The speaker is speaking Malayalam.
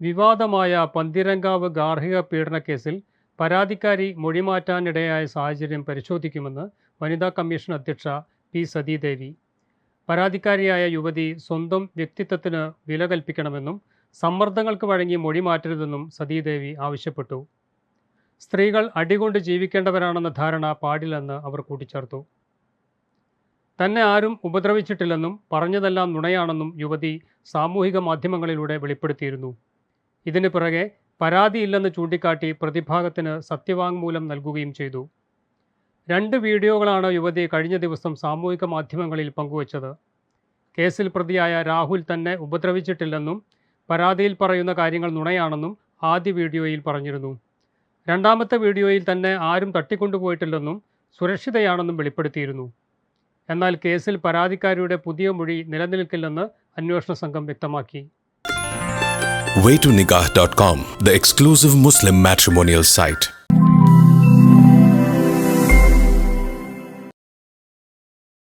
വിവാദമായ പന്തിരങ്കാവ് ഗാർഹിക പീഡന കേസിൽ പരാതിക്കാരി മൊഴിമാറ്റാനിടയായ സാഹചര്യം പരിശോധിക്കുമെന്ന് വനിതാ കമ്മീഷൻ അധ്യക്ഷ പി സതീദേവി. പരാതിക്കാരിയായ യുവതി സ്വന്തം വ്യക്തിത്വത്തിന് വില കൽപ്പിക്കണമെന്നും സമ്മർദ്ദങ്ങൾക്ക് വഴങ്ങി മൊഴി മാറ്റരുതെന്നും സതീദേവി ആവശ്യപ്പെട്ടു. സ്ത്രീകൾ അടികൊണ്ട് ജീവിക്കേണ്ടവരാണെന്ന ധാരണ പാടില്ലെന്ന് അവർ കൂട്ടിച്ചേർത്തു. തന്നെ ആരും ഉപദ്രവിച്ചിട്ടില്ലെന്നും പറഞ്ഞതെല്ലാം നുണയാണെന്നും യുവതി സാമൂഹിക മാധ്യമങ്ങളിലൂടെ വെളിപ്പെടുത്തിയിരുന്നു. ഇതിന് പിറകെ പരാതിയില്ലെന്ന് ചൂണ്ടിക്കാട്ടി പ്രതിഭാഗത്തിന് സത്യവാങ്മൂലം നൽകുകയും ചെയ്തു. രണ്ട് വീഡിയോകളാണ് യുവതി കഴിഞ്ഞ ദിവസം സാമൂഹിക മാധ്യമങ്ങളിൽ പങ്കുവച്ചത്. കേസിൽ പ്രതിയായ രാഹുൽ തന്നെ ഉപദ്രവിച്ചിട്ടില്ലെന്നും പരാതിയിൽ പറയുന്ന കാര്യങ്ങൾ നുണയാണെന്നും ആദ്യ വീഡിയോയിൽ പറഞ്ഞിരുന്നു. രണ്ടാമത്തെ വീഡിയോയിൽ തന്നെ ആരും തട്ടിക്കൊണ്ടുപോയിട്ടില്ലെന്നും സുരക്ഷിതയാണെന്നും വെളിപ്പെടുത്തിയിരുന്നു. എന്നാൽ കേസിൽ പരാതിക്കാരിയുടെ പുതിയ മൊഴി നിലനിൽക്കില്ലെന്ന് അന്വേഷണ സംഘം വ്യക്തമാക്കി. waytonikah.com, the exclusive Muslim matrimonial site.